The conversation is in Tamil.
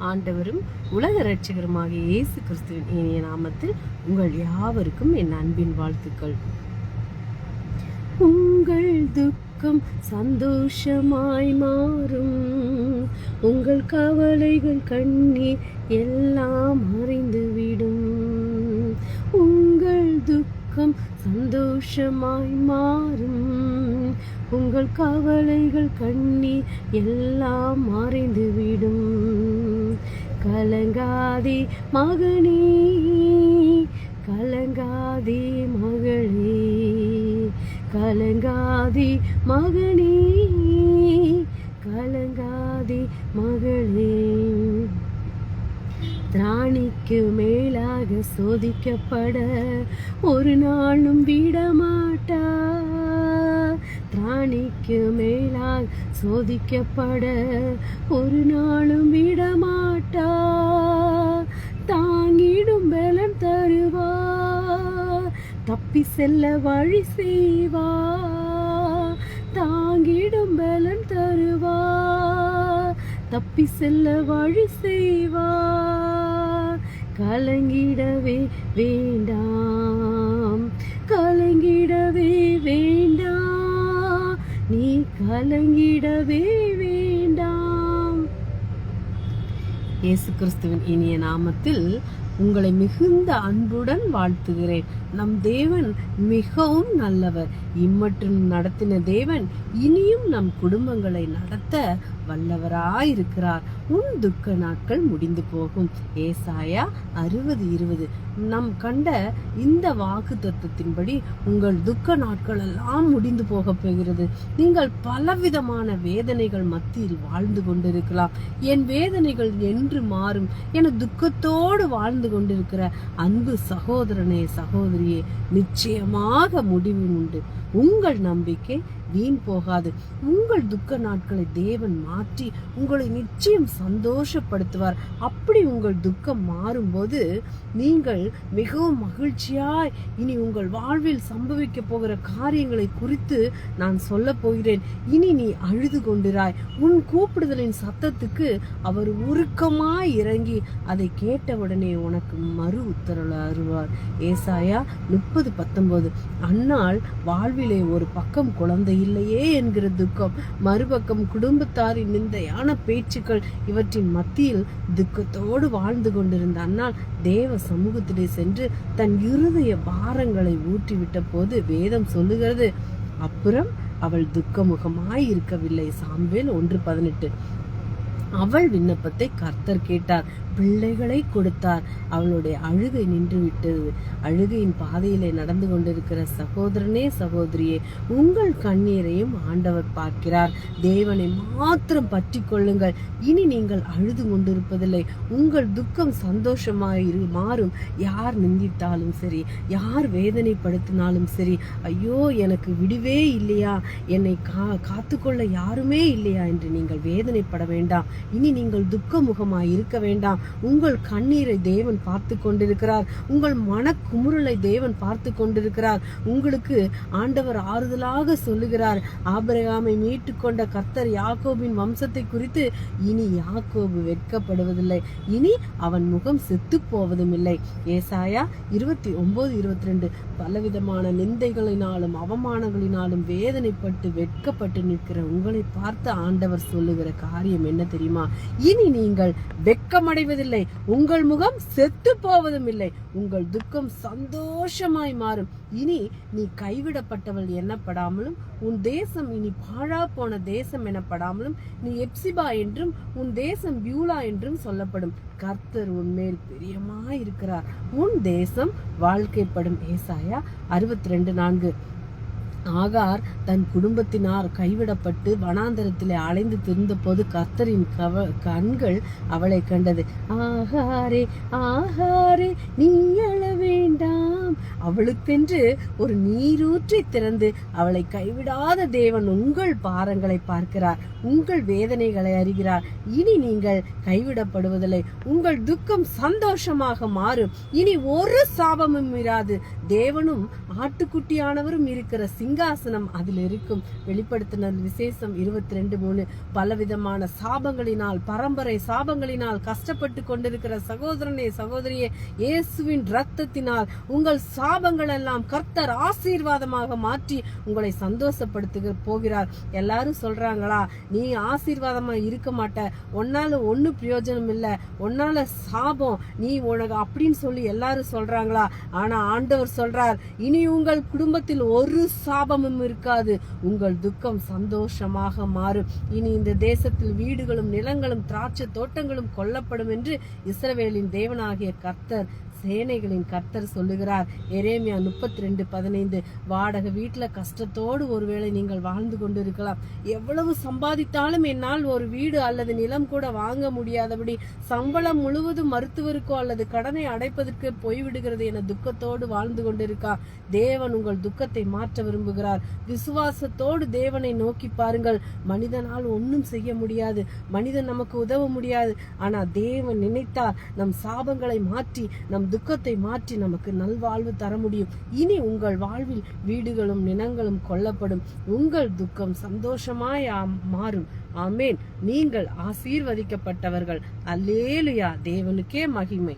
ஆண்டவரும் உலக ரட்சகருமாக இயேசு கிறிஸ்துவின் இனிய நாமத்தில் உங்கள் யாவருக்கும் என் அன்பின் வாழ்த்துக்கள். உங்கள் துக்கம் சந்தோஷமாய் மாறும். உங்கள் கவலைகள் கண்ணீர் எல்லாம் மறைந்துவிடும். உங்கள் துக்கம் சந்தோஷமாய் மாறும். உங்கள் கவலைகள் கண்ணீர் எல்லாம் மறைந்துவிடும். கலங்காதி மகனே கலங்காதி மகளே கலங்காதி மகனே கலங்காதி மகளே. திராணிக்கு மேலாக சோதிக்கப்பட ஒரு நாளும் விடமாட்டா. திராணிக்கு மேலாக சோதிக்கப்பட ஒரு நாளும் விடமாட்டா தப்பி செல்ல வழி செய்வா. தாங்கிடும் பலன் தருவா. தப்பி செல்ல வழி செய்வா. கலங்கிடவே வேண்டாம். கலங்கிடவே வேண்டாம். நீ கலங்கிடவே வேண்டாம். இயேசு கிறிஸ்துவின் இனிய நாமத்தில் உங்களை மிகுந்த அன்புடன் வாழ்த்துகிறேன். நம் தேவன் மிகவும் நல்லவர். இம்மற்றும் நடத்தின தேவன் இனியும் நம் குடும்பங்களை நடத்த வல்லவராயிருக்கிறார். உன் துக்க நாட்கள் முடிந்து போகும். ஏசாயா அறுபது இருபது. நம் கண்ட இந்த வாக்கு தத்துவத்தின்படி உங்கள் துக்க நாட்கள் எல்லாம் முடிந்து போக போகிறது. நீங்கள் பலவிதமான வேதனைகள் மத்தியில் வாழ்ந்து கொண்டிருக்கலாம். என் வேதனைகள் என்று மாறும். என துக்கத்தோடு வாழ்ந்து கொண்டிருக்கிற அன்பு சகோதரனே சகோதரியே நிச்சயமாக முடிவு உண்டு. உங்கள் நம்பிக்கை வீண் போகாது. உங்கள் துக்க நாட்களை தேவன் மாற்றி உங்களை நிச்சயம் சந்தோஷப்படுத்துவார். அப்படி உங்கள் துக்கம் மாறும்போது நீங்கள் மிகவும் மகிழ்ச்சியாய் இனி உங்கள் வாழ்வில் சம்பவிக்க போகிற காரியங்களை குறித்து நான் சொல்ல போகிறேன். இனி நீ அழுது கொண்டிராய். உன் கூப்பிடுதலின் சத்தத்துக்கு அவர் உருக்கமாய் இறங்கி அதை கேட்டவுடனே உனக்கு மறு உத்தரவு அருவார். ஏசாயா முப்பது பத்தொன்பது. அன்னாள் வாழ்வில் ஒரு பக்கம் குழந்தை இல்லையே என்கிற துக்கம் மறுபக்கம் குடும்பத்தாரின் நிந்தையான பேச்சுக்கள் இவற்றின் மத்தியில் துக்கத்தோடு வாழ்ந்து கொண்டிருந்த அன்னால் தேவ சமூகத்திலே சென்று தன் இருதய பாரங்களை ஊற்றிவிட்ட போது வேதம் சொல்லுகிறது அப்புறம் அவள் துக்கமுகமாய் இருக்கவில்லை சாம்பேல் ஒன்று பதினெட்டு. அவள் விண்ணப்பத்தை கர்த்தர் கேட்டார். பிள்ளைகளை கொடுத்தார். அவளுடைய அழுகை நின்றுவிட்டது அழுகையின் பாதையிலே நடந்து கொண்டிருக்கிற சகோதரனே சகோதரியே உங்கள் கண்ணீரையும் ஆண்டவர் பார்க்கிறார். தேவனை மாத்திரம் பற்றி கொள்ளுங்கள். இனி நீங்கள் அழுது கொண்டிருப்பதில்லை. உங்கள் துக்கம் சந்தோஷமாக இரு மாறும். யார் நிந்தித்தாலும் சரி யார் வேதனைப்படுத்தினாலும் சரி ஐயோ எனக்கு விடுவே இல்லையா? என்னை கா காத்துக்கொள்ள யாருமே இல்லையா? என்று நீங்கள் வேதனைப்பட வேண்டாம். இனி நீங்கள் துக்க முகமாய் இருக்க வேண்டாம். உங்கள் கண்ணீரை தேவன் பார்த்து கொண்டிருக்கிறார். உங்கள் மனக்குமுறலை தேவன் பார்த்து கொண்டிருக்கிறார். உங்களுக்கு ஆண்டவர் ஆறுதலாக சொல்லுகிறார். ஆபரகாமை மீட்டு கொண்ட கர்த்தர் யாக்கோபின் வம்சத்தை குறித்து இனி யாக்கோபு வெட்கப்படுவதில்லை. இனி அவன் முகம் செத்து போவதும் இல்லை ஏசாயா இருபத்தி ஒன்பது இருபத்தி ரெண்டு பலவிதமான நிந்தைகளினாலும் அவமானங்களினாலும் வேதனைப்பட்டு வெட்கப்பட்டு நிற்கிற உங்களை பார்த்து ஆண்டவர் சொல்லுகிற காரியம் என்ன தெரியும்? இனி நீங்கள் வெக்கமடைவதில்லை உங்கள் முகம் செத்து போவதும் இல்லை உங்கள் துக்கம் சந்தோஷமாய் மாறும். இனி நீ கைவிடப்பட்டவள் எண்ணப்படாமலும் உன் தேசம் இனி பாழா போன தேசம் எனப்படாமலும் நீ எப்சிபா என்றும் உன் தேசம் பியூலா என்றும் சொல்லப்படும். கர்த்தர் உன்மேல் பிரியமாய் இருக்கிறார் உன் தேசம் வாழ்க்கைப்படும். ஏசாயா அறுபத்தி ரெண்டு நான்கு. ஆகார் தன் குடும்பத்தினார் கைவிடப்பட்டு வனாந்தரத்திலே அலைந்து திரிந்தபோது கர்த்தரின் கவ கண்கள் அவளை கண்டது. ஆகாரே ஆகாரே நீ வேண்டாம். அவளுக்கென்று ஒரு நீரூற்றி திறந்து அவளை கைவிடாத தேவன் உங்கள் பாரங்களை பார்க்கிறார். உங்கள் வேதனைகளை அறிகிறார். இனி நீங்கள் கைவிடப்படுவதில்லை. உங்கள் துக்கம் சந்தோஷமாக மாறும். இனி ஒரு சாபமும் இராது. தேவனும் ஆட்டுக்குட்டியானவரும் இருக்கிற சிங்க சிங்காசனம் அதில் இருக்கும். வெளிப்படுத்தின விசேஷம் இருபத்தி ரெண்டு மூணு. பலவிதமான சாபங்களினால் பரம்பரை சாபங்களினால் கஷ்டப்பட்டு கொண்டிருக்கிற சகோதரனே சகோதரியே இயேசுவின் ரத்தத்தினால் உங்கள் சாபங்கள் எல்லாம் கர்த்தர் ஆசீர்வாதமாக மாற்றி உங்களை சந்தோஷப்படுத்துக போகிறார். எல்லாரும் சொல்றாங்களா நீ ஆசீர்வாதமா இருக்க மாட்ட. உன்னால ஒண்ணு பிரயோஜனம் இல்லை. உன்னால சாபம். நீ உனக்கு அப்படின்னு சொல்லி எல்லாரும் சொல்றாங்களா ஆனா ஆண்டவர் சொல்றார் இனி உங்கள் குடும்பத்தில் ஒரு சாபமும் இருக்காது. உங்கள் துக்கம் சந்தோஷமாக மாறும். இனி இந்த தேசத்தில் வீடுகளும் நிலங்களும் திராட்சை தோட்டங்களும் கொல்லப்படும் என்று இஸ்ரவேலின் தேவனாகிய கர்த்தர் சேனைகளின் கர்த்தர் சொல்லுகிறார். எரேமியா முப்பத்தி ரெண்டு பதினைந்து. வாடகை வீட்டில் கஷ்டத்தோடு ஒருவேளை நீங்கள் வாழ்ந்து கொண்டிருக்கலாம். எவ்வளவு சம்பாதித்தாலும் என்னால் ஒரு வீடு அல்லது நிலம் கூட வாங்க முடியாதபடி சம்பளம் முழுவதும் மருத்துவருக்கோ அல்லது கடனை அடைப்பதற்கு போய்விடுகிறது என துக்கத்தோடு வாழ்ந்து கொண்டிருக்கா. தேவன் உங்கள் துக்கத்தை மாற்ற விரும்புகிறார். விசுவாசத்தோடு தேவனை நோக்கி பாருங்கள். மனிதனால் ஒன்றும் செய்ய முடியாது. மனிதன் நமக்கு உதவ முடியாது. ஆனால் தேவன் நினைத்தால் நம் சாபங்களை மாற்றி நம் துக்கத்தை மாற்றி நமக்கு நல்வாழ்வு தர முடியும். இனி உங்கள் வாழ்வில் வீடுகளும் நிலங்களும் கொல்லப்படும். உங்கள் துக்கம் சந்தோஷமாய் மாறும். ஆமேன். நீங்கள் ஆசீர்வதிக்கப்பட்டவர்கள். அல்லேலுயா. தேவனுக்கே மகிமை.